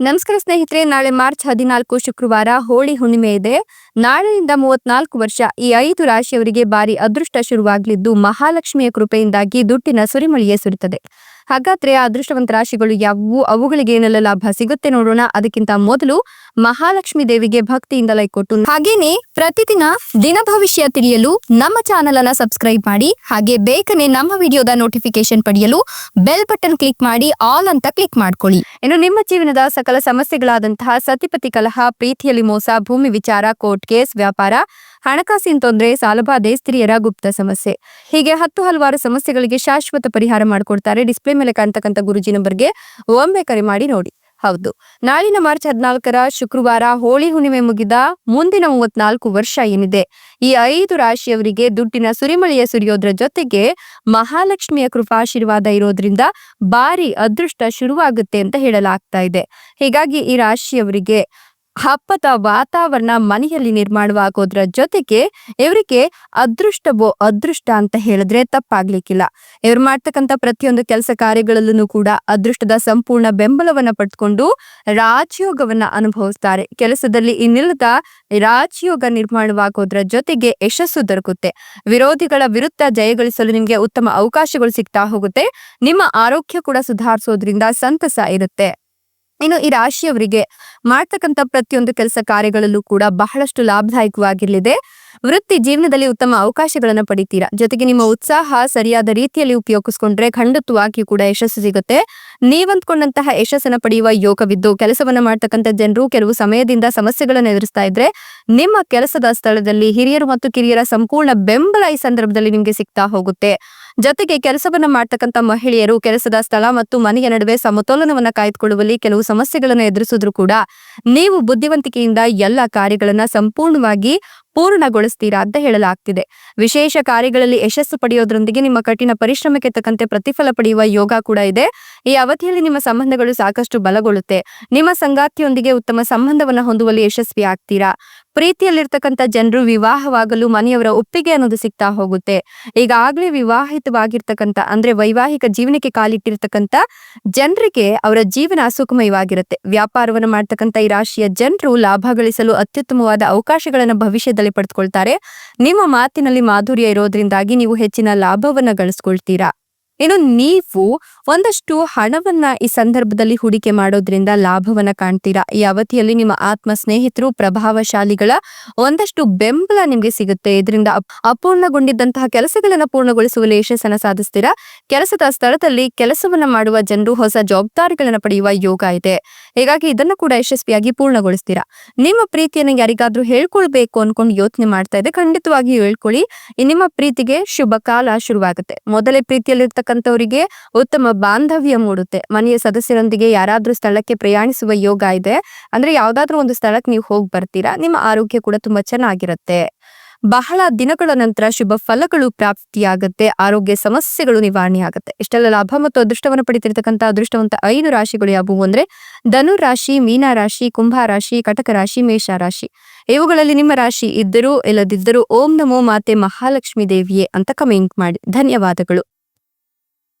ನಮಸ್ಕಾರ ಸ್ನೇಹಿತರೆ, ನಾಳೆ ಮಾರ್ಚ್ ಹದಿನಾಲ್ಕು ಶುಕ್ರವಾರ ಹೋಳಿ ಹುಣ್ಣಿಮೆ ಇದೆ. ನಾಳೆಯಿಂದ ಮೂವತ್ನಾಲ್ಕು ವರ್ಷ ಈ ಐದು ರಾಶಿಯವರಿಗೆ ಭಾರಿ ಅದೃಷ್ಟ ಶುರುವಾಗಲಿದ್ದು ಮಹಾಲಕ್ಷ್ಮಿಯ ಕೃಪೆಯಿಂದಾಗಿ ದುಡ್ಡಿನ ಸುರಿಮಳಿಯೇ ಸುರಿತದೆ. ಹಾಗಾದ್ರೆ ಅದೃಷ್ಟವಂತ ರಾಶಿಗಳು ಯಾವುವು ಅವುಗಳಿಗೆ ಏನೆಲ್ಲ ಲಾಭ ಸಿಗುತ್ತೆ ನೋಡೋಣ. ಅದಕ್ಕಿಂತ ಮೊದಲು ಮಹಾಲಕ್ಷ್ಮಿ ದೇವಿಗೆ ಭಕ್ತಿಯಿಂದ ಲೈಕ್ ಕೊಟ್ಟು ಹಾಗೇನೆ ಪ್ರತಿದಿನ ದಿನ ಭವಿಷ್ಯ ತಿಳಿಯಲು ನಮ್ಮ ಚಾನೆಲ್ ಅನ್ನ ಸಬ್ಸ್ಕ್ರೈಬ್ ಮಾಡಿ, ಹಾಗೆ ಬೇಗನೆ ನಮ್ಮ ವಿಡಿಯೋದ ನೋಟಿಫಿಕೇಶನ್ ಪಡೆಯಲು ಬೆಲ್ ಬಟನ್ ಕ್ಲಿಕ್ ಮಾಡಿ ಆಲ್ ಅಂತ ಕ್ಲಿಕ್ ಮಾಡ್ಕೊಳ್ಳಿ. ಇನ್ನು ನಿಮ್ಮ ಜೀವನದ ಸಕಲ ಸಮಸ್ಯೆಗಳಾದಂತಹ ಸತಿಪತಿ ಕಲಹ, ಪ್ರೀತಿಯಲ್ಲಿ ಮೋಸ, ಭೂಮಿ ವಿಚಾರ ಕೋರ್ಟ್ ಕೇಸ್ ವ್ಯಾಪಾರ ಹಣಕಾಸಿನ ತೊಂದರೆ, ಸಾಲಬಾಧೆ, ಸ್ತ್ರೀಯರ ಗುಪ್ತ ಸಮಸ್ಯೆ. ಹೀಗೆ ಹತ್ತು ಹಲವಾರು ಸಮಸ್ಯೆಗಳಿಗೆ ಶಾಶ್ವತ ಪರಿಹಾರ ಮಾಡಿಕೊಡ್ತಾರೆ ಡಿಸ್ಪ್ಲೇ ಮೇಲೆ ಕಾಣ್ತಕ್ಕಂಥ ಗುರುಜಿ ನಂಬರ್ಗೆ ಒಮ್ಮೆ ಕರೆ ಮಾಡಿ ನೋಡಿ. ಹೌದು. ನಾಳಿನ ಮಾರ್ಚ್ ಹದಿನಾಲ್ಕರ ಶುಕ್ರವಾರ ಹೋಳಿ ಹುಣ್ಣಿಮೆ ಮುಗಿದ ಮುಂದಿನ ಮೂವತ್ನಾಲ್ಕು ವರ್ಷ ಏನಿದೆ? ಈ ಐದು ರಾಶಿಯವರಿಗೆ ದುಡ್ಡಿನ ಸುರಿಮಳೆಯ ಸುರಿಯೋದ್ರ ಜೊತೆಗೆ ಮಹಾಲಕ್ಷ್ಮಿಯ ಕೃಪಾಶೀರ್ವಾದ ಇರೋದ್ರಿಂದ ಭಾರಿ ಅದೃಷ್ಟ ಶುರುವಾಗುತ್ತೆ ಅಂತ ಹೇಳಲಾಗ್ತಾ ಇದೆ. ಹೀಗಾಗಿ ಈ ರಾಶಿಯವರಿಗೆ ಹಬ್ಬದ ವಾತಾವರಣ ಮನೆಯಲ್ಲಿ ನಿರ್ಮಾಣವಾಗೋದ್ರ ಜೊತೆಗೆ ಇವರಿಗೆ ಅದೃಷ್ಟವೋ ಅದೃಷ್ಟ ಅಂತ ಹೇಳಿದ್ರೆ ತಪ್ಪಾಗ್ಲಿಕ್ಕಿಲ್ಲ. ಇವ್ರು ಮಾಡ್ತಕ್ಕಂಥ ಪ್ರತಿಯೊಂದು ಕೆಲಸ ಕಾರ್ಯಗಳಲ್ಲೂ ಕೂಡ ಅದೃಷ್ಟದ ಸಂಪೂರ್ಣ ಬೆಂಬಲವನ್ನ ಪಡ್ಕೊಂಡು ರಾಜಯೋಗವನ್ನ ಅನುಭವಿಸ್ತಾರೆ. ಕೆಲಸದಲ್ಲಿ ಇನ್ನಿಲ್ಲದ ರಾಜಯೋಗ ನಿರ್ಮಾಣವಾಗೋದ್ರ ಜೊತೆಗೆ ಯಶಸ್ಸು ದೊರಕುತ್ತೆ. ವಿರೋಧಿಗಳ ವಿರುದ್ಧ ಜಯಗಳಿಸಲು ನಿಮಗೆ ಉತ್ತಮ ಅವಕಾಶಗಳು ಸಿಗ್ತಾ ಹೋಗುತ್ತೆ. ನಿಮ್ಮ ಆರೋಗ್ಯ ಕೂಡ ಸುಧಾರಿಸೋದ್ರಿಂದ ಸಂತಸ ಇರುತ್ತೆ. ಇನ್ನು ಈ ರಾಶಿಯವರಿಗೆ ಮಾಡ್ತಕ್ಕಂಥ ಪ್ರತಿಯೊಂದು ಕೆಲಸ ಕಾರ್ಯಗಳಲ್ಲೂ ಕೂಡ ಬಹಳಷ್ಟು ಲಾಭದಾಯಕವಾಗಿರಲಿದೆ. ವೃತ್ತಿ ಜೀವನದಲ್ಲಿ ಉತ್ತಮ ಅವಕಾಶಗಳನ್ನು ಪಡಿತೀರಾ? ಜೊತೆಗೆ ನಿಮ್ಮ ಉತ್ಸಾಹ ಸರಿಯಾದ ರೀತಿಯಲ್ಲಿ ಉಪಯೋಗಿಸ್ಕೊಂಡ್ರೆ ಖಂಡಿತವಾಗಿಯೂ ಕೂಡ ಯಶಸ್ಸು ಸಿಗುತ್ತೆ. ನೀವಂತ್ಕೊಂಡಂತಹ ಯಶಸ್ಸನ್ನು ಪಡೆಯುವ ಯೋಗವಿದ್ದು, ಕೆಲಸವನ್ನ ಮಾಡ್ತಕ್ಕಂಥ ಜನರು ಕೆಲವು ಸಮಯದಿಂದ ಸಮಸ್ಯೆಗಳನ್ನು ಎದುರಿಸ್ತಾ ಇದ್ರೆ, ನಿಮ್ಮ ಕೆಲಸದ ಸ್ಥಳದಲ್ಲಿ ಹಿರಿಯರು ಮತ್ತು ಕಿರಿಯರ ಸಂಪೂರ್ಣ ಬೆಂಬಲ ಈ ಸಂದರ್ಭದಲ್ಲಿ ನಿಮ್ಗೆ ಸಿಗ್ತಾ ಹೋಗುತ್ತೆ. ಜೊತೆಗೆ ಕೆಲಸವನ್ನು ಮಾಡ್ತಕ್ಕಂಥ ಮಹಿಳೆಯರು, ಕೆಲಸದ ಸ್ಥಳ ಮತ್ತು ಮನೆಯ ನಡುವೆ ಸಮತೋಲನವನ್ನ ಕಾಯ್ದುಕೊಳ್ಳುವಲ್ಲಿ ಕೆಲವು ಸಮಸ್ಯೆಗಳನ್ನು ಎದುರಿಸಿದ್ರು ಕೂಡ ನೀವು ಬುದ್ಧಿವಂತಿಕೆಯಿಂದ ಎಲ್ಲ ಕಾರ್ಯಗಳನ್ನ ಸಂಪೂರ್ಣವಾಗಿ ಪೂರ್ಣಗೊಳಿಸ್ತೀರಾ ಅಂತ ಹೇಳಲಾಗ್ತಿದೆ. ವಿಶೇಷ ಕಾರ್ಯಗಳಲ್ಲಿ ಯಶಸ್ಸು ಪಡೆಯೋದ್ರೊಂದಿಗೆ ನಿಮ್ಮ ಕಠಿಣ ಪರಿಶ್ರಮಕ್ಕೆ ತಕ್ಕಂತೆ ಪ್ರತಿಫಲ ಪಡೆಯುವ ಯೋಗ ಕೂಡ ಇದೆ. ಈ ಅವಧಿಯಲ್ಲಿ ನಿಮ್ಮ ಸಂಬಂಧಗಳು ಸಾಕಷ್ಟು ಬಲಗೊಳ್ಳುತ್ತೆ. ನಿಮ್ಮ ಸಂಗಾತಿಯೊಂದಿಗೆ ಉತ್ತಮ ಸಂಬಂಧವನ್ನ ಹೊಂದುವಲ್ಲಿ ಯಶಸ್ವಿ ಆಗ್ತೀರಾ? ಪ್ರೀತಿಯಲ್ಲಿರ್ತಕ್ಕಂಥ ಜನರು ವಿವಾಹವಾಗಲು ಮನೆಯವರ ಒಪ್ಪಿಗೆ ಅನ್ನೋದು ಸಿಗ್ತಾ ಹೋಗುತ್ತೆ. ಈಗಾಗಲೇ ವಿವಾಹಿತವಾಗಿರ್ತಕ್ಕಂಥ ಅಂದ್ರೆ ವೈವಾಹಿಕ ಜೀವನಕ್ಕೆ ಕಾಲಿಟ್ಟಿರ್ತಕ್ಕಂಥ ಜನರಿಗೆ ಅವರ ಜೀವನ ಸುಖಮಯವಾಗಿರುತ್ತೆ ವ್ಯಾಪಾರವನ್ನು ಮಾಡ್ತಕ್ಕಂಥ ಈ ರಾಶಿಯ ಜನರು ಲಾಭ ಗಳಿಸಲು ಅತ್ಯುತ್ತಮವಾದ ಅವಕಾಶಗಳನ್ನು ಭವಿಷ್ಯದಲ್ಲಿ ಪಡೆದುಕೊಳ್ತಾರೆ. ನಿಮ್ಮ ಮಾತಿನಲ್ಲಿ ಮಾಧುರ್ಯ ಇರೋದ್ರಿಂದಾಗಿ ನೀವು ಹೆಚ್ಚಿನ ಲಾಭವನ್ನ ಗಳಿಸ್ಕೊಳ್ತೀರಾ? ಇನ್ನು ನೀವು ಒಂದಷ್ಟು ಹಣವನ್ನ ಈ ಸಂದರ್ಭದಲ್ಲಿ ಹೂಡಿಕೆ ಮಾಡೋದ್ರಿಂದ ಲಾಭವನ್ನ ಕಾಣ್ತೀರಾ? ಈ ಅವಧಿಯಲ್ಲಿ ನಿಮ್ಮ ಆತ್ಮ ಸ್ನೇಹಿತರು ಪ್ರಭಾವಶಾಲಿಗಳ ಒಂದಷ್ಟು ಬೆಂಬಲ ನಿಮ್ಗೆ ಸಿಗುತ್ತೆ. ಇದರಿಂದ ಅಪೂರ್ಣಗೊಂಡಿದ್ದಂತಹ ಕೆಲಸಗಳನ್ನ ಪೂರ್ಣಗೊಳಿಸುವಲ್ಲಿ ಯಶಸ್ಸನ್ನ ಸಾಧಿಸ್ತೀರಾ? ಕೆಲಸದ ಸ್ಥಳದಲ್ಲಿ ಕೆಲಸವನ್ನ ಮಾಡುವ ಜನರು, ಹೊಸ ಜವಾಬ್ದಾರಿಗಳನ್ನ ಪಡೆಯುವ ಯೋಗ ಇದೆ. ಹೀಗಾಗಿ ಇದನ್ನ ಕೂಡ ಯಶಸ್ವಿಯಾಗಿ ಪೂರ್ಣಗೊಳಿಸ್ತೀರಾ? ನಿಮ್ಮ ಪ್ರೀತಿಯನ್ನು ಯಾರಿಗಾದ್ರೂ ಹೇಳ್ಕೊಳ್ಬೇಕು ಅನ್ಕೊಂಡು ಯೋಚನೆ ಮಾಡ್ತಾ ಇದೆ ಖಂಡಿತವಾಗಿ ಹೇಳ್ಕೊಳ್ಳಿ. ನಿಮ್ಮ ಪ್ರೀತಿಗೆ ಶುಭ ಕಾಲ ಶುರುವಾಗುತ್ತೆ. ಮೊದಲೇ ಪ್ರೀತಿಯಲ್ಲಿರ್ತಕ್ಕಂಥವರಿಗೆ ಉತ್ತಮ ಬಾಂಧವ್ಯ ಮೂಡುತ್ತೆ. ಮನೆಯ ಸದಸ್ಯರೊಂದಿಗೆ ಯಾರಾದ್ರೂ ಸ್ಥಳಕ್ಕೆ ಪ್ರಯಾಣಿಸುವ ಯೋಗ ಇದೆ. ಅಂದ್ರೆ ಯಾವ್ದಾದ್ರು ಒಂದು ಸ್ಥಳಕ್ಕೆ ನೀವು ಹೋಗಿ ಬರ್ತೀರಾ. ನಿಮ್ಮ ಆರೋಗ್ಯ ಕೂಡ ತುಂಬಾ ಚೆನ್ನಾಗಿರುತ್ತೆ. ಬಹಳ ದಿನಗಳ ನಂತರ ಶುಭ ಫಲಗಳು ಪ್ರಾಪ್ತಿಯಾಗುತ್ತೆ. ಆರೋಗ್ಯ ಸಮಸ್ಯೆಗಳು ನಿವಾರಣೆ ಆಗುತ್ತೆ. ಇಷ್ಟೆಲ್ಲ ಲಾಭ ಮತ್ತು ಅದೃಷ್ಟವನ್ನು ಪಡಿತಿರ್ತಕ್ಕಂಥ ಅದೃಷ್ಟವಂತ ಐದು ರಾಶಿಗಳು ಯಾವುವು ಅಂದ್ರೆ ಧನು ರಾಶಿ, ಮೀನಾ ರಾಶಿ, ಕುಂಭ ರಾಶಿ, ಕಟಕ ರಾಶಿ, ಮೇಷ ರಾಶಿ. ಇವುಗಳಲ್ಲಿ ನಿಮ್ಮ ರಾಶಿ ಇದ್ದರೂ ಇಲ್ಲದಿದ್ದರೂ ಓಂ ನಮೋ ಮಾತೆ ಮಹಾಲಕ್ಷ್ಮಿ ದೇವಿಯೇ ಅಂತ ಕಮೆಂಟ್ ಮಾಡಿ. ಧನ್ಯವಾದಗಳು.